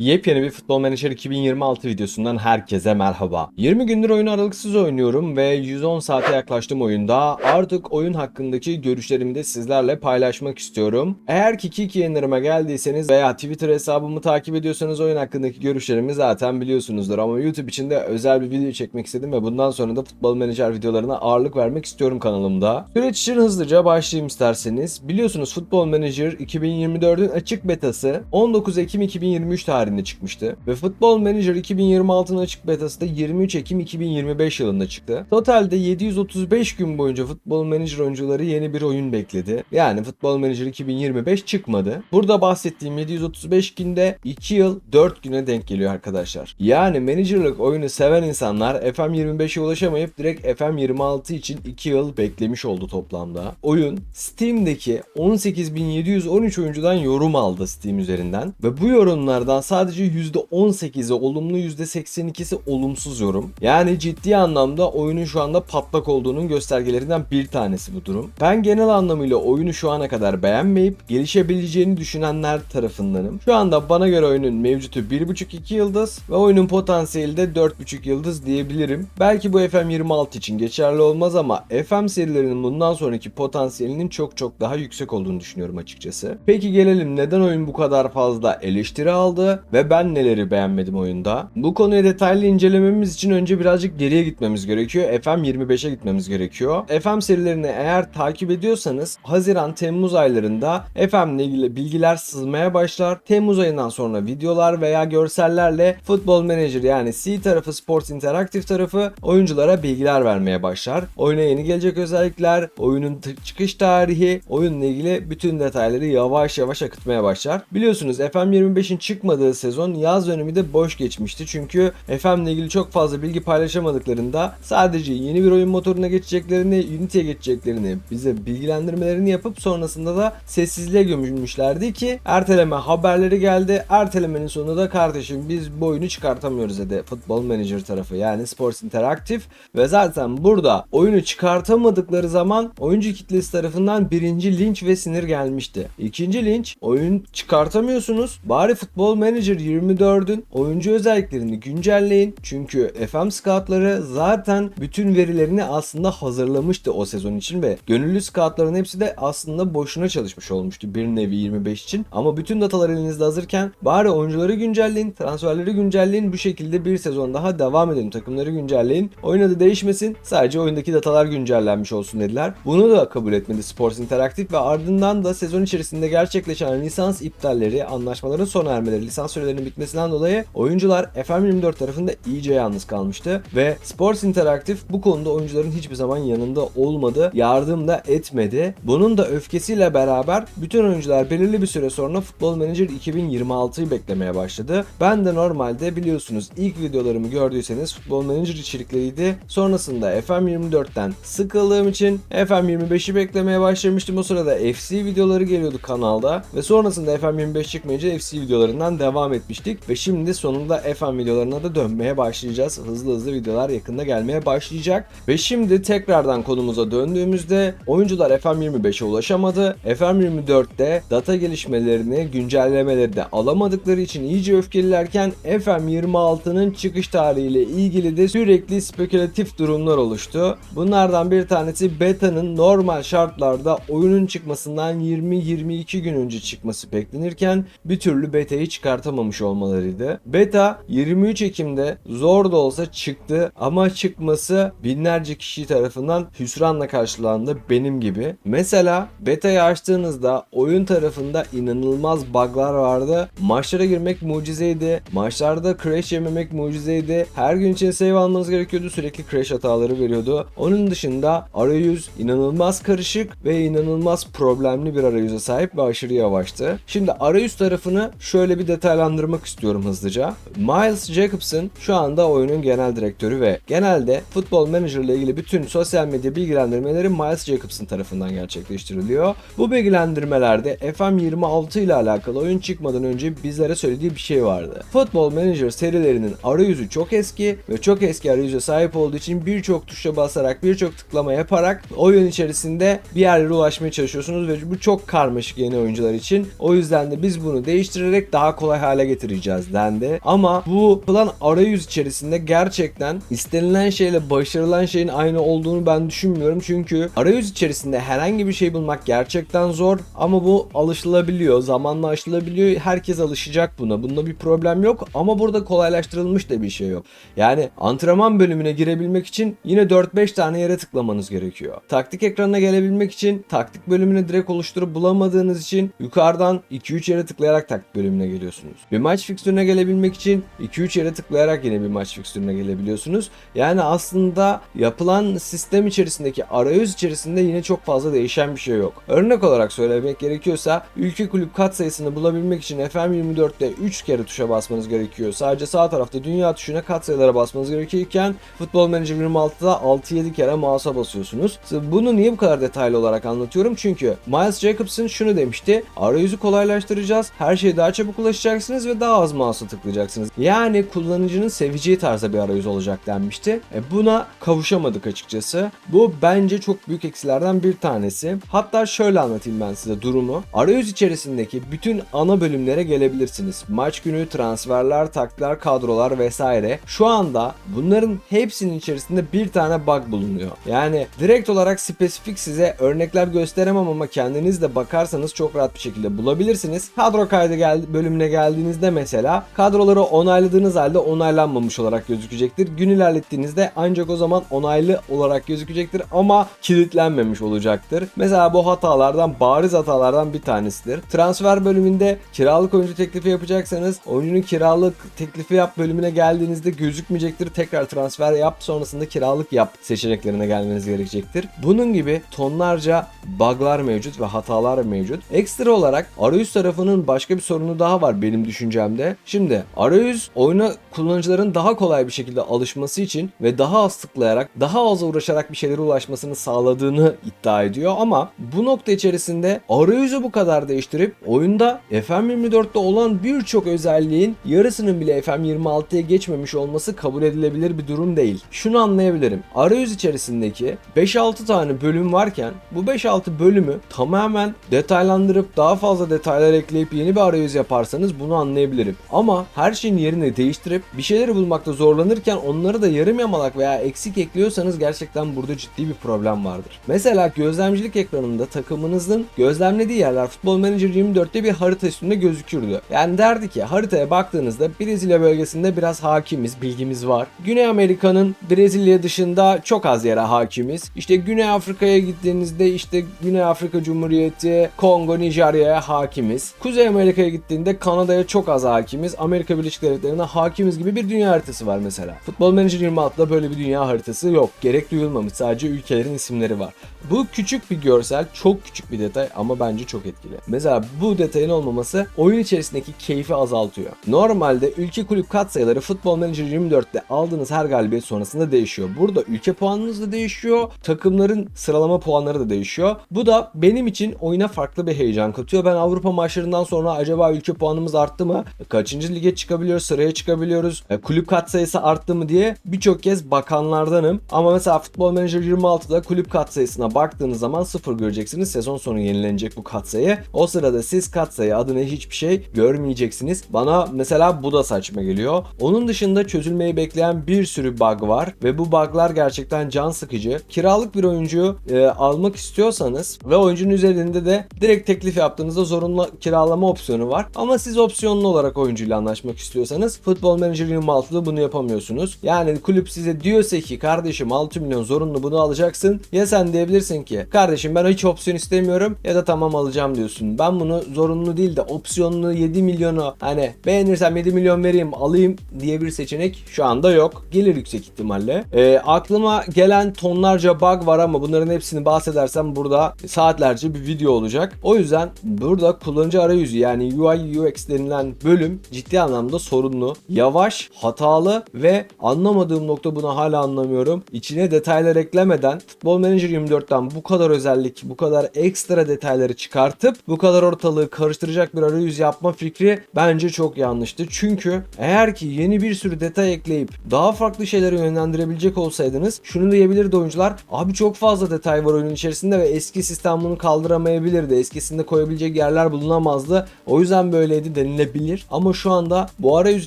Yepyeni bir Futbol Manager 2026 videosundan herkese merhaba. 20 gündür oyunu aralıksız oynuyorum ve 110 saate yaklaştım oyunda. Artık oyun hakkındaki görüşlerimi de sizlerle paylaşmak istiyorum. Eğer ki Kiki yayınlarıma geldiyseniz veya Twitter hesabımı takip ediyorsanız oyun hakkındaki görüşlerimi zaten biliyorsunuzdur. Ama YouTube için de özel bir video çekmek istedim ve bundan sonra da Futbol Manager videolarına ağırlık vermek istiyorum kanalımda. Süreç için hızlıca başlayayım isterseniz. Biliyorsunuz Futbol Manager 2024'ün açık betası 19 Ekim 2023 tarihinde çıkmıştı. Ve Football Manager 2026'nın açık betası da 23 Ekim 2025 yılında çıktı. Totalde 735 gün boyunca Football Manager oyuncuları yeni bir oyun bekledi. Yani Football Manager 2025 çıkmadı. Burada bahsettiğim 735 günde 2 yıl 4 güne denk geliyor arkadaşlar. Yani Manager'lık oyunu seven insanlar FM25'e ulaşamayıp direkt FM26 için 2 yıl beklemiş oldu toplamda. Oyun Steam'deki 18.713 oyuncudan yorum aldı Steam üzerinden ve bu yorumlardan sadece %18'i olumlu %82'si olumsuz yorum. Yani ciddi anlamda oyunun şu anda patlak olduğunun göstergelerinden bir tanesi bu durum. Ben genel anlamıyla oyunu şu ana kadar beğenmeyip gelişebileceğini düşünenler tarafındanım. Şu anda bana göre oyunun mevcutu 1.5-2 yıldız ve oyunun potansiyeli de 4.5 yıldız diyebilirim. Belki bu FM26 için geçerli olmaz ama FM serilerinin bundan sonraki potansiyelinin çok çok daha yüksek olduğunu düşünüyorum açıkçası. Peki gelelim neden oyun bu kadar fazla eleştiri aldı ve ben neleri beğenmedim oyunda? Bu konuyu detaylı incelememiz için önce birazcık geriye gitmemiz gerekiyor. FM25'e gitmemiz gerekiyor. FM serilerini eğer takip ediyorsanız Haziran-Temmuz aylarında FM ile ilgili bilgiler sızmaya başlar. Temmuz ayından sonra videolar veya görsellerle Football Manager yani C tarafı Sports Interactive tarafı oyunculara bilgiler vermeye başlar. Oyuna yeni gelecek özellikler, oyunun çıkış tarihi, oyunla ilgili bütün detayları yavaş yavaş akıtmaya başlar. Biliyorsunuz FM25'in çıkmadığı sezon yaz dönemi de boş geçmişti. Çünkü FM ile ilgili çok fazla bilgi paylaşamadıklarında sadece yeni bir oyun motoruna geçeceklerini, Unity'ye geçeceklerini, bize bilgilendirmelerini yapıp sonrasında da sessizliğe gömülmüşlerdi ki erteleme haberleri geldi. Ertelemenin sonunda da kardeşim biz bu oyunu çıkartamıyoruz dedi Football Manager tarafı yani Sports Interactive ve zaten burada oyunu çıkartamadıkları zaman oyuncu kitlesi tarafından birinci linç ve sinir gelmişti. İkinci linç oyun çıkartamıyorsunuz. Bari Football Manager 24'ün oyuncu özelliklerini güncelleyin. Çünkü FM scoutları zaten bütün verilerini aslında hazırlamıştı o sezon için ve gönüllü scoutların hepsi de aslında boşuna çalışmış olmuştu bir nevi 25 için. Ama bütün datalar elinizde hazırken bari oyuncuları güncelleyin, transferleri güncelleyin. Bu şekilde bir sezon daha devam edin. Takımları güncelleyin. Oyun adı değişmesin. Sadece oyundaki datalar güncellenmiş olsun dediler. Bunu da kabul etmedi Sports Interactive ve ardından da sezon içerisinde gerçekleşen lisans iptalleri, anlaşmaların sona ermeleri, lisans sürelerinin bitmesinden dolayı oyuncular FM24 tarafında iyice yalnız kalmıştı ve Sports Interactive bu konuda oyuncuların hiçbir zaman yanında olmadı, yardım da etmedi. Bunun da öfkesiyle beraber bütün oyuncular belirli bir süre sonra Football Manager 2026'yı beklemeye başladı. Ben de normalde biliyorsunuz ilk videolarımı gördüyseniz Football Manager içerikleriydi. Sonrasında FM24'ten sıkıldığım için FM25'i beklemeye başlamıştım. O sırada FC videoları geliyordu kanalda ve sonrasında FM25 çıkmayınca FC videolarından devam etmiştik ve şimdi sonunda FM videolarına da dönmeye başlayacağız. Hızlı hızlı videolar yakında gelmeye başlayacak ve şimdi tekrardan konumuza döndüğümüzde oyuncular FM25'e ulaşamadı. FM24'te data gelişmelerini, güncellemeleri de alamadıkları için iyice öfkelilerken FM26'nın çıkış tarihiyle ilgili de sürekli spekülatif durumlar oluştu. Bunlardan bir tanesi beta'nın normal şartlarda oyunun çıkmasından 20-22 gün önce çıkması beklenirken bir türlü beta'yı çıkartamamış olmalarıydı. Beta 23 Ekim'de zor da olsa çıktı ama çıkması binlerce kişi tarafından hüsranla karşılandı benim gibi. Mesela beta'yı açtığınızda oyun tarafında inanılmaz bug'lar vardı. Maçlara girmek mucizeydi. Maçlarda crash yememek mucizeydi. Her gün için save almanız gerekiyordu. Sürekli crash hataları veriyordu. Onun dışında arayüz inanılmaz karışık ve inanılmaz problemli bir arayüze sahip ve aşırı yavaştı. Şimdi arayüz tarafını şöyle bir detaylandırmak istiyorum hızlıca. Miles Jacobson şu anda oyunun genel direktörü ve genelde Football Manager ile ilgili bütün sosyal medya bilgilendirmeleri Miles Jacobson tarafından gerçekleştiriliyor. Bu bilgilendirmelerde FM26 ile alakalı oyun çıkmadan önce bizlere söylediği bir şey vardı. Football Manager serilerinin arayüzü çok eski ve çok eski arayüze sahip olduğu için birçok tuşa basarak birçok tıklama yaparak oyun içerisinde bir yerlere ulaşmaya çalışıyorsunuz ve bu çok karmaşık yeni oyuncular için. O yüzden de biz bunu değiştirerek daha kolay hale getireceğiz dendi. Ama bu plan arayüz içerisinde gerçekten istenilen şeyle başarılan şeyin aynı olduğunu ben düşünmüyorum. Çünkü arayüz içerisinde herhangi bir şey bulmak gerçekten zor ama bu alışılabiliyor. Zamanla aşılabiliyor. Herkes alışacak buna. Bunda bir problem yok ama burada kolaylaştırılmış da bir şey yok. Yani antrenman bölümüne girebilmek için yine 4-5 tane yere tıklamanız gerekiyor. Taktik ekranına gelebilmek için taktik bölümünü direkt oluşturup bulamadığınız için yukarıdan 2-3 yere tıklayarak taktik bölümüne geliyorsunuz. Bir maç fikstürüne gelebilmek için 2-3 yere tıklayarak yine bir maç fikstürüne gelebiliyorsunuz. Yani aslında yapılan sistem içerisindeki arayüz içerisinde yine çok fazla değişen bir şey yok. Örnek olarak söylemek gerekiyorsa ülke kulüp kat sayısını bulabilmek için FM24'te 3 kere tuşa basmanız gerekiyor. Sadece sağ tarafta dünya tuşuna kat sayılara basmanız gerekirken Futbol Manager 26'da 6-7 kere mouse'a basıyorsunuz. Bunu niye bu kadar detaylı olarak anlatıyorum? Çünkü Miles Jacobson şunu demişti. Arayüzü kolaylaştıracağız. Her şeye daha çabuk ulaşacaksınız ve daha az mouse'a tıklayacaksınız. Yani kullanıcının seveceği tarzda bir arayüz olacak denmişti. E buna kavuşamadık açıkçası. Bu bence çok büyük eksilerden bir tanesi. Hatta şöyle anlatayım ben size durumu. Arayüz içerisindeki bütün ana bölümlere gelebilirsiniz. Maç günü, transferler, taklar, kadrolar vesaire. Şu anda bunların hepsinin içerisinde bir tane bug bulunuyor. Yani direkt olarak spesifik size örnekler gösteremem ama kendiniz de bakarsanız çok rahat bir şekilde bulabilirsiniz. Kadro kaydı gel bölümüne geldiğinizde mesela kadroları onayladığınız halde onaylanmamış olarak gözükecektir. Gün ilerlettiğinizde ancak o zaman onaylı olarak gözükecektir ama kilitlenmemiş olacaktır. Mesela bu hatalardan bariz hatalardan bir tanesidir. Transfer bölümünde kiralık oyuncu teklifi yapacaksanız oyuncunun kiralık teklifi yap bölümüne geldiğinizde gözükmeyecektir. Tekrar transfer yap sonrasında kiralık yap seçeneklerine gelmeniz gerekecektir. Bunun gibi tonlarca bug'lar mevcut ve hatalar mevcut. Ekstra olarak arayüz tarafının başka bir sorunu daha var benim düşüncemde. Şimdi arayüz oyuna kullanıcıların daha kolay bir şekilde alışması için ve daha az tıklayarak, daha az uğraşarak bir şeylere ulaşmasını sağladığını iddia ediyor ama bu nokta içerisinde arayüzü bu kadar değiştirip oyunda FM24'te olan birçok özelliğin yarısının bile FM26'ya geçmemiş olması kabul edilebilir bir durum değil. Şunu anlayabilirim. Arayüz içerisindeki 5-6 tane bölüm varken bu 5-6 bölümü tamamen detaylandırıp daha fazla detaylar ekleyip yeni bir arayüz yaparsanız bunu anlayabilirim. Ama her şeyin yerini değiştirip bir şeyleri bulmakta zorlanırken onları da yarım yamalak veya eksik ekliyorsanız gerçekten burada ciddi bir problem vardır. Mesela gözlemcilik ekranında takımınızın gözlemlediği yerler Futbol Manager 24'te bir harita üstünde gözükürdü. Yani derdi ki haritaya baktığınızda Brezilya bölgesinde biraz hakimiz, bilgimiz var. Güney Amerika'nın Brezilya dışında çok az yere hakimiz. İşte Güney Afrika'ya gittiğinizde işte Güney Afrika Cumhuriyeti, Kongo, Nijerya'ya hakimiz. Kuzey Amerika'ya gittiğinde Kanada'ya çok az hakimiz. Amerika Birleşik Devletleri'ne hakimiz gibi bir dünya haritası var mesela. Futbol Manager 26'da böyle bir dünya haritası yok. Gerek duyulmamış. Sadece ülkelerin isimleri var. Bu küçük bir görsel, çok küçük bir detay ama bence çok etkili. Mesela bu detayın olmaması oyun içerisindeki keyfi azaltıyor. Normalde ülke kulüp katsayıları Futbol Manager 24'te aldığınız her galibiyet sonrasında değişiyor. Burada ülke puanınız da değişiyor, takımların sıralama puanları da değişiyor. Bu da benim için oyuna farklı bir heyecan katıyor. Ben Avrupa maçlarından sonra acaba ülke puanımız arttı mı? Kaçıncı lige çıkabiliyoruz, sıraya çıkabiliyoruz? E, Kulüp katsayısı arttı mı diye birçok kez bakanlardanım. Ama mesela Futbol Manager 26'da kulüp katsayısına baktığınız zaman sıfır göreceksiniz. Sezon sonu yenilenecek bu katsayı. O sırada siz katsayı adına hiçbir şey görmeyeceksiniz. Bana mesela bu da saçma geliyor. Onun dışında çözülmeyi bekleyen bir sürü bug var ve bu buglar gerçekten can sıkıcı. Kiralık bir oyuncu e, almak istiyorsanız ve oyuncunun üzerinde de direkt teklif yaptığınızda zorunlu kiralama opsiyonu var. Ama siz opsiyonlu olarak oyuncuyla anlaşmak istiyorsanız Futbol Manager 26'da bunu yapamıyorsunuz. Yani kulüp size diyorsa ki kardeşim 6 milyon zorunlu bunu alacaksın. Ya sen diyebilirsin ki kardeşim ben hiç opsiyon istemiyorum ya da tamam alacağım diyorsun. Ben bunu zorunlu değil de opsiyonlu 7 milyonu hani beğenirsem 7 milyon vereyim alayım diye bir seçenek şu anda yok. Gelir yüksek ihtimalle. E, aklıma gelen tonlarca bug var ama bunların hepsini bahsedersem burada saatlerce bir video olacak. O yüzden burada kullanıcı arayüzü yani UI UX denilen bölüm ciddi anlamda sorunlu, yavaş, hatalı ve anlamadığım nokta bunu hala anlamıyorum. İçine detaylar eklemeden Futbol Manager 24'ten bu kadar özellik, bu kadar ekstra detayları çıkartıp bu kadar ortalığı karıştıracak bir arayüz yapma fikri bence çok yanlıştı. Çünkü eğer ki yeni bir sürü detay ekleyip daha farklı şeylere yönlendirebilecek olsaydınız şunu diyebilirdi oyuncular. Abi çok fazla detay var oyunun içerisinde ve eski sistem bunu kaldıramayabilirdi. Eskisinde koyabilecek yerler bulunamazdı. O yüzden böyleydi denilebilir. Ama şu anda bu arayüz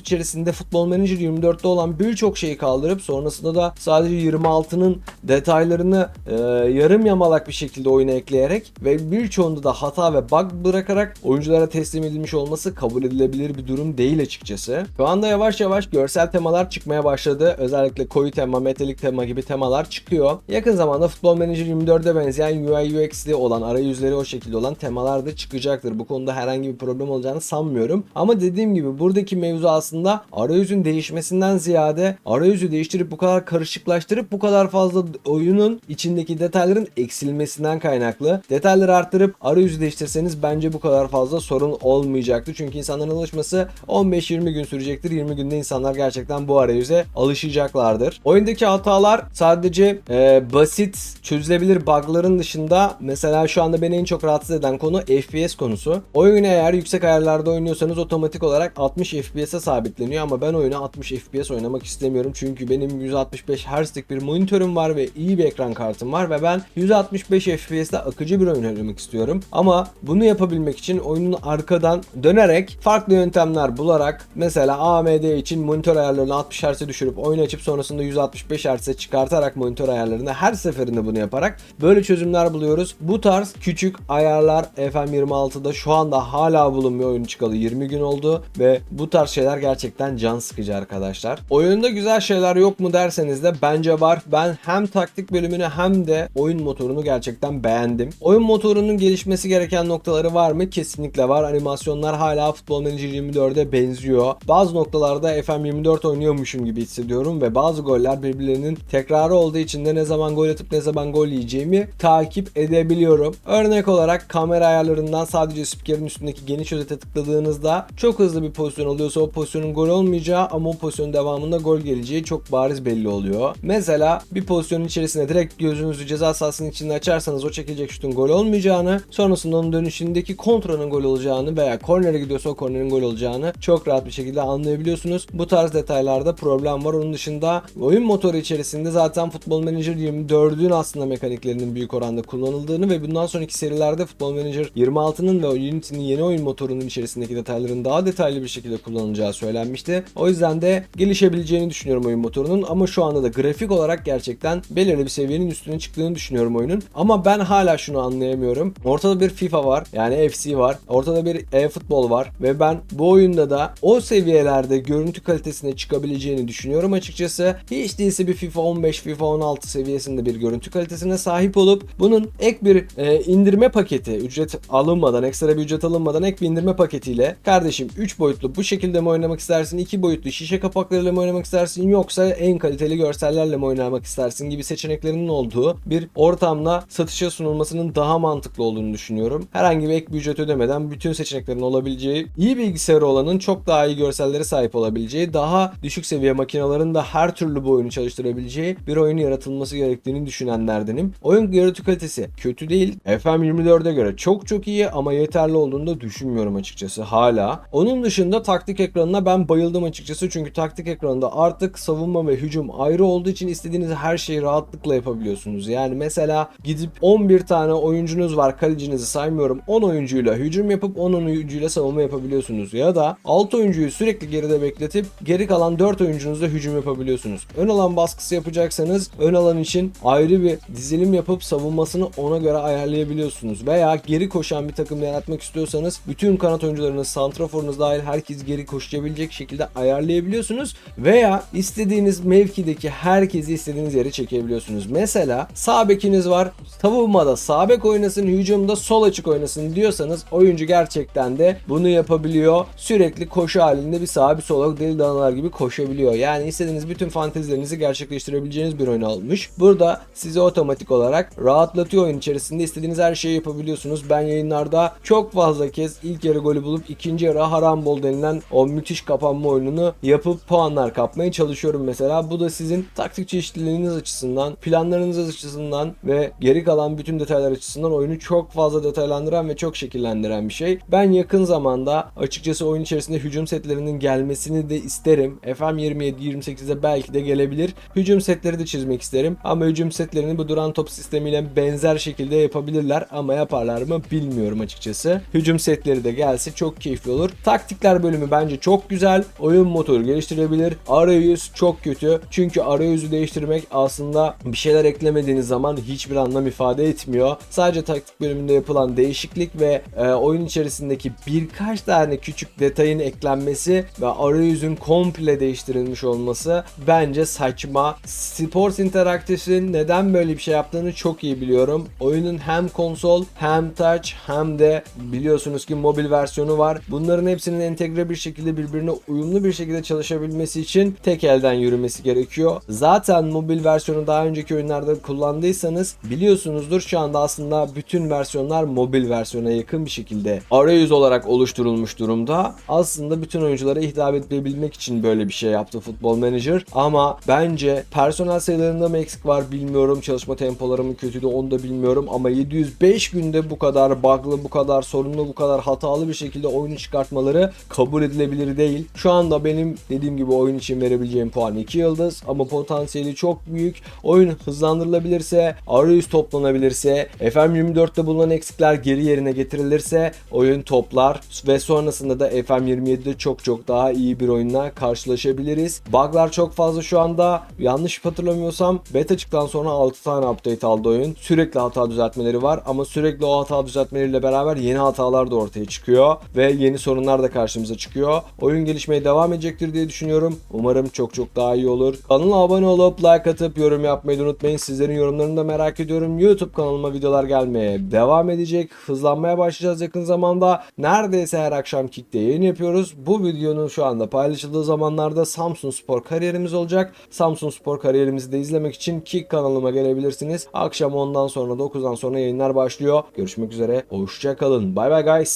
içerisinde Futbol Manager 24'te olan birçok şeyi kaldırıp sonrasında da sadece 26'nın detaylarını e, yarım yamalak bir şekilde oyuna ekleyerek ve birçoğunda da hata ve bug bırakarak oyunculara teslim edilmiş olması kabul edilebilir bir durum değil açıkçası. Şu anda yavaş yavaş görsel temalar çıkmaya başladı. Özellikle koyu tema, metalik tema gibi temalar çıkıyor. Yakın zamanda Futbol Manager 24'e benzeyen UI UX'li olan arayüzleri o şekilde olan temalar da çıkacaktır. Bu konuda herhangi bir problem olacağını sanmıyorum. Ama dediğim gibi buradaki mevzu aslında arayüzün değişmesinden ziyade arayüzü değiştirip bu kadar karışıklaştırıp bu kadar fazla oyunun içindeki detayların eksilmesinden kaynaklı. Detayları arttırıp arayüzü değiştirseniz bence bu kadar fazla sorun olmayacaktı. Çünkü insanların alışması 15-20 gün sürecektir. 20 günde insanlar gerçekten bu arayüze alışacaklardır. Oyundaki hatalar sadece e, basit çözülebilir bug'ların dışında mesela şu anda beni en çok rahatsız eden konu FPS konusu. Oyunu eğer yüksek ayarlarda oynuyorsanız otomatik olarak 60 FPS'e sabitleniyor ama ben oyunu 60 FPS oynamak istemiyorum. Çünkü benim 165 Hz'lik bir monitörüm var ve iyi bir ekran kartım var ve ben 165 FPS'te akıcı bir oyun oynamak istiyorum. Ama bunu yapabilmek için oyunun arkadan dönerek farklı yöntemler bularak mesela AMD için monitör ayarlarını 60 Hz'e düşürüp oyun açıp sonrasında 165 Hz'e çıkartarak monitör ayarlarını her seferinde bunu yaparak böyle çözümler buluyoruz. Bu tarz küçük ayarlar FM26'da şu anda hala bulunmuyor oyun çıkalı 20 gün oldu ve bu tarz şeyler gerçekten can sıkıcı arkadaşlar. Oyunda güzel şeyler yok mu derseniz de bence var. Ben hem taktik bölümünü hem de oyun motorunu gerçekten beğendim. Oyun motorunun gelişmesi gereken noktaları var mı? Kesinlikle var. Animasyonlar hala Futbol Manager 24'e benziyor. Bazı noktalarda FM24 oynuyormuşum gibi hissediyorum ve bazı goller birbirlerinin tekrarı olduğu için de ne zaman gol atıp ne zaman gol yiyeceğimi takip edebiliyorum. Örnek olarak kamera ayarlarından sadece spikerin üstündeki geniş özete tıkladığınızda çok hızlı bir pozisyon oluyorsa o pozisyonun gol olmayacağı ama o pozisyonun devamında gol geleceği çok bariz belli oluyor. Mesela bir pozisyonun içerisine direkt gözünüzü ceza sahasının içinde açarsanız o çekilecek şutun gol olmayacağını, sonrasında onun dönüşündeki kontranın gol olacağını veya kornere gidiyorsa o kornerin gol olacağını çok rahat bir şekilde anlayabiliyorsunuz. Bu tarz detaylarda problem var. Onun dışında oyun motoru içerisinde zaten Futbol Manager 24'ün aslında mekaniklerinin büyük oranda kullanıldığını ve bundan sonraki serilerde Futbol Manager 26'nın ve Unity'nin yeni oyun motorunun içerisindeki detayların daha detaylı bir şekilde kullanılacağı söylenmişti. O yüzden de gelişebileceğini düşünüyorum oyun motorunun ama şu anda da grafik olarak gerçekten belirli bir seviyenin üstüne çıktığını düşünüyorum oyunun. Ama ben hala şunu anlayamıyorum. Ortada bir FIFA var yani FC var. Ortada bir e-futbol var ve ben bu oyunda da o seviyelerde görüntü kalitesine çıkabileceğini düşünüyorum açıkçası. Hiç değilse bir FIFA 15, FIFA 16 seviyesinde bir görüntü kalitesine sahip olup bunun ek bir e, indirme paketi, ücret alınmadan, ekstra bir ücret alınmadan ek bir indirme paketiyle kardeşim 3 boyutlu bu şekilde mi oynamak istersin, 2 boyutlu şişe kapaklarıyla mı oynamak istersin yoksa en kaliteli görsellerle mi oynamak istersin gibi seçeneklerinin olduğu bir ortamla satışa sunulmasının daha mantıklı olduğunu düşünüyorum. Herhangi bir ek bir ücret ödemeden bütün seçeneklerin olabileceği, iyi bilgisayarı olanın çok daha iyi görsellere sahip olabileceği, daha düşük seviye makinelerin de her türlü bu oyunu çalıştırabileceği bir oyun yaratılması gerektiğini düşünenlerdenim. Oyun görüntü kalitesi kötü değil. FM24'e göre çok çok iyi ama yeterli olduğunu da düşünmüyorum açıkçası hala. Onun dışında taktik ekranına ben bayıldım açıkçası çünkü taktik ekranında artık savunma ve hücum ayrı olduğu için istediğiniz her şeyi rahatlıkla yapabiliyorsunuz. Yani mesela gidip 11 tane oyuncunuz var kalecinizi saymıyorum 10 oyuncuyla hücum yapıp 10 oyuncuyla savunma yapabiliyorsunuz. Ya da 6 oyuncuyu sürekli geride bekletip geri kalan 4 oyuncunuzla hücum yapabiliyorsunuz. Ön alan baskısı yapacaksanız ön alan için ayrı bir dizilim yapıp savunmasını ona göre ayarlayabiliyorsunuz. Veya geri koşan bir takım yaratmak istiyorsanız bütün kanat oyuncularınız, santraforunuz dahil herkes geri koşabilecek şekilde ayarlayabiliyorsunuz. Veya istediğiniz mevkideki herkesi istediğiniz yere çekebiliyorsunuz. Mesela sağ bekiniz var. Savunmada sağ bek oynasın, hücumda sol açık oynasın diyorsanız oyuncu gerçekten de bunu yapabiliyor. Sürekli koşu halinde bir sağa bir sola deli danalar gibi koşabiliyor. Yani istediğiniz bütün fantezilerinizi gerçekleştirebileceğiniz bir oyun olmuş. Burada sizi otomatik olarak rahatlatıyor oyun içerisinde. istediğiniz her şeyi yapabiliyorsunuz. Ben yayınlarda çok fazla kez ilk yarı golü bulup ikinci yarı harambol denilen o müthiş kapanma oyununu yapıp puanlar kapmaya çalışıyorum mesela. Bu da sizin taktik çeşitliliğiniz açısından, planlarınız açısından ve geri kalan bütün detaylar açısından oyunu çok fazla detaylandıran ve çok şekillendiren bir şey. Ben yakın zamanda açıkçası oyun içerisinde hücum setlerinin gelmesini de isterim. FM27-28'de belki de gelebilir. Hücum setleri de çizmek isterim. Ama hücum setlerini bu duran top sistemiyle benzer şekilde yapabilirler ama yaparlar mı bilmiyorum açıkçası. Hücum setleri de gelse çok keyifli keyifli olur. Taktikler bölümü bence çok güzel. Oyun motoru geliştirebilir. Arayüz çok kötü. Çünkü arayüzü değiştirmek aslında bir şeyler eklemediğiniz zaman hiçbir anlam ifade etmiyor. Sadece taktik bölümünde yapılan değişiklik ve e, oyun içerisindeki birkaç tane küçük detayın eklenmesi ve arayüzün komple değiştirilmiş olması bence saçma. Sports Interactive'in neden böyle bir şey yaptığını çok iyi biliyorum. Oyunun hem konsol hem touch hem de biliyorsunuz ki mobil versiyonu var. Bunların hepsinin entegre bir şekilde birbirine uyumlu bir şekilde çalışabilmesi için tek elden yürümesi gerekiyor. Zaten mobil versiyonu daha önceki oyunlarda kullandıysanız biliyorsunuzdur şu anda aslında bütün versiyonlar mobil versiyona yakın bir şekilde arayüz olarak oluşturulmuş durumda. Aslında bütün oyunculara hitap edebilmek için böyle bir şey yaptı Football Manager ama bence personel sayılarında mı eksik var bilmiyorum. Çalışma tempoları mı kötüydü onu da bilmiyorum ama 705 günde bu kadar bug'lı, bu kadar sorunlu, bu kadar hatalı bir şekilde oyunu çıkartmaları kabul edilebilir değil. Şu anda benim dediğim gibi oyun için verebileceğim puan 2 yıldız ama potansiyeli çok büyük. Oyun hızlandırılabilirse, arayüz toplanabilirse, FM24'te bulunan eksikler geri yerine getirilirse oyun toplar ve sonrasında da FM27'de çok çok daha iyi bir oyunla karşılaşabiliriz. Bug'lar çok fazla şu anda. Yanlış hatırlamıyorsam beta çıktıktan sonra 6 tane update aldı oyun. Sürekli hata düzeltmeleri var ama sürekli o hata düzeltmeleriyle beraber yeni hatalar da ortaya çıkıyor ve yeni sorunlar da karşımıza çıkıyor. Oyun gelişmeye devam edecektir diye düşünüyorum. Umarım çok çok daha iyi olur. Kanala abone olup like atıp yorum yapmayı unutmayın. Sizlerin yorumlarını da merak ediyorum. YouTube kanalıma videolar gelmeye devam edecek. Hızlanmaya başlayacağız yakın zamanda. Neredeyse her akşam Kick'te yayın yapıyoruz. Bu videonun şu anda paylaşıldığı zamanlarda Samsun Spor kariyerimiz olacak. Samsun Spor kariyerimizi de izlemek için Kick kanalıma gelebilirsiniz. Akşam 10'dan sonra 9'dan sonra yayınlar başlıyor. Görüşmek üzere. Hoşça kalın. Bay bay guys.